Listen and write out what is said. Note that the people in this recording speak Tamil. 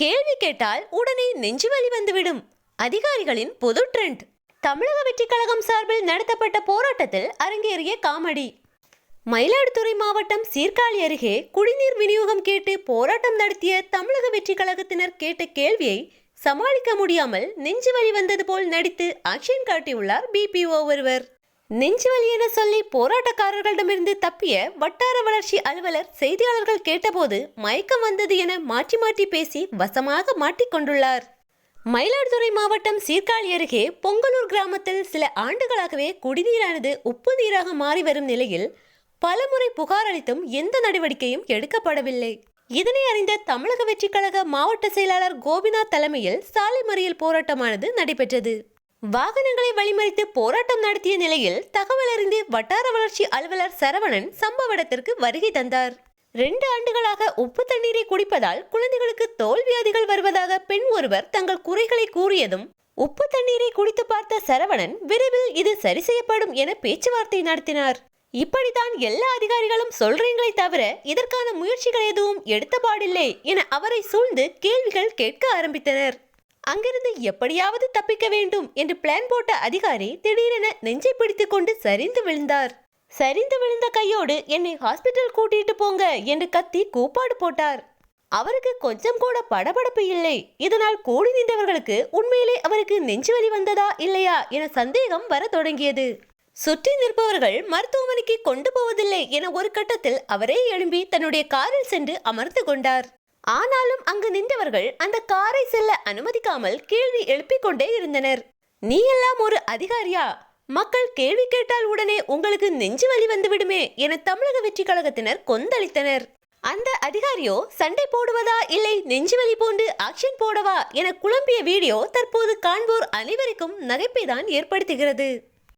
கேள்வி கேட்டால் உடனே நெஞ்சு வலி வந்துவிடும். அதிகாரிகளின் பொது ட்ரெண்ட் தமிழக வெற்றிக் கழகம் சார்பில் நடத்தப்பட்ட போராட்டத்தில் அரங்கேறிய காமெடி. மயிலாடுதுறை மாவட்டம் சீர்காழி அருகே குடிநீர் விநியோகம் கேட்டு போராட்டம் நடத்திய தமிழக வெற்றிக் கழகத்தினர் கேட்ட கேள்வியை சமாளிக்க முடியாமல் நெஞ்சு வலி வந்தது போல் நடித்து ஆக்ஷன் காட்டியுள்ளார் பிபிஓ ஒருவர். நெஞ்சுவலி என சொல்லி போராட்டக்காரர்களிடமிருந்து தப்பிய வட்டார வளர்ச்சி அலுவலர் செய்தியாளர்கள் கேட்டபோது மயக்கம் வந்தது என மாற்றி மாற்றி பேசி வசமாக மாட்டிக்கொண்டுள்ளார் மயிலாடுதுறை மாவட்டம் சீர்காழி அருகே பொங்கலூர் கிராமத்தில் சில ஆண்டுகளாகவே குடிநீரானது உப்பு நீராக மாறி வரும் நிலையில் பலமுறை புகார் அளித்தும் எந்த நடவடிக்கையும் எடுக்கப்படவில்லை. இதனை அறிந்த தமிழக வெற்றிக் கழக மாவட்ட செயலாளர் கோபிநாத் தலைமையில் சாலை மறியல் போராட்டமானது நடைபெற்றது. வாகனங்களை வழிமறித்து போராட்டம் நடத்திய நிலையில் தகவல் அறிந்து வட்டார வளர்ச்சி அலுவலர் சரவணன் சம்பவ இடத்திற்கு வருகை தந்தார். ரெண்டு ஆண்டுகளாக உப்பு தண்ணீரை குடிப்பதால் குழந்தைகளுக்கு தோல் வியாதிகள் வருவதாக பெண் ஒருவர் தங்கள் குறைகளை கூறியதும் உப்பு தண்ணீரை குடித்து பார்த்த சரவணன் விரைவில் இது சரி செய்யப்படும் என பேச்சுவார்த்தை நடத்தினார். இப்படித்தான் எல்லா அதிகாரிகளும் சொல்றீங்களே தவிர இதற்கான முயற்சிகள் எதுவும் எடுத்த பாடில்லை என அவரை சூழ்ந்து கேள்விகள் கேட்க ஆரம்பித்தனர். அங்கிருந்து எப்படியாவது தப்பிக்க வேண்டும் என்று பிளான் போட்ட அதிகாரி திடீரென நெஞ்சை பிடித்துக்கொண்டு சரிந்து விழுந்தார். சரிந்து விழுந்த கையோடு என்னை ஹாஸ்பிட்டல் கூட்டிட்டு போங்க என்று கத்தி கூப்பாடு போட்டார். அவருக்கு கொஞ்சம் கூட படபடப்பு இல்லை. இதனால் கூடி நின்றவர்களுக்கு உண்மையிலே அவருக்கு நெஞ்சுவலி வந்ததா இல்லையா என சந்தேகம் வர தொடங்கியது. சுற்றி நிற்பவர்கள் மருத்துவமனைக்கு கொண்டு போவதில்லை என ஒரு கட்டத்தில் அவரே எழும்பி தன்னுடைய காரில் சென்று அமர்ந்து கொண்டார். ஆனாலும் அங்கு நின்றவர்கள் அந்த காரை செல்ல அனுமதிக்காமல் கேள்வி எழுப்பிக் கொண்டே இருந்தனர். நீ எல்லாம் ஒரு அதிகாரியா? மக்கள் கேள்வி கேட்டால் உடனே உங்களுக்கு நெஞ்சு வலி வந்துவிடுமே என தமிழக வெற்றி கழகத்தினர் கொந்தளித்தனர். அந்த அதிகாரியோ சண்டை போடுவதா? இல்லை நெஞ்சுவலி போன்று ஆக்ஷன் போடவா? என குழம்பிய வீடியோ தற்போது காண்போர் அனைவருக்கும் நகைப்பை தான் ஏற்படுத்துகிறது.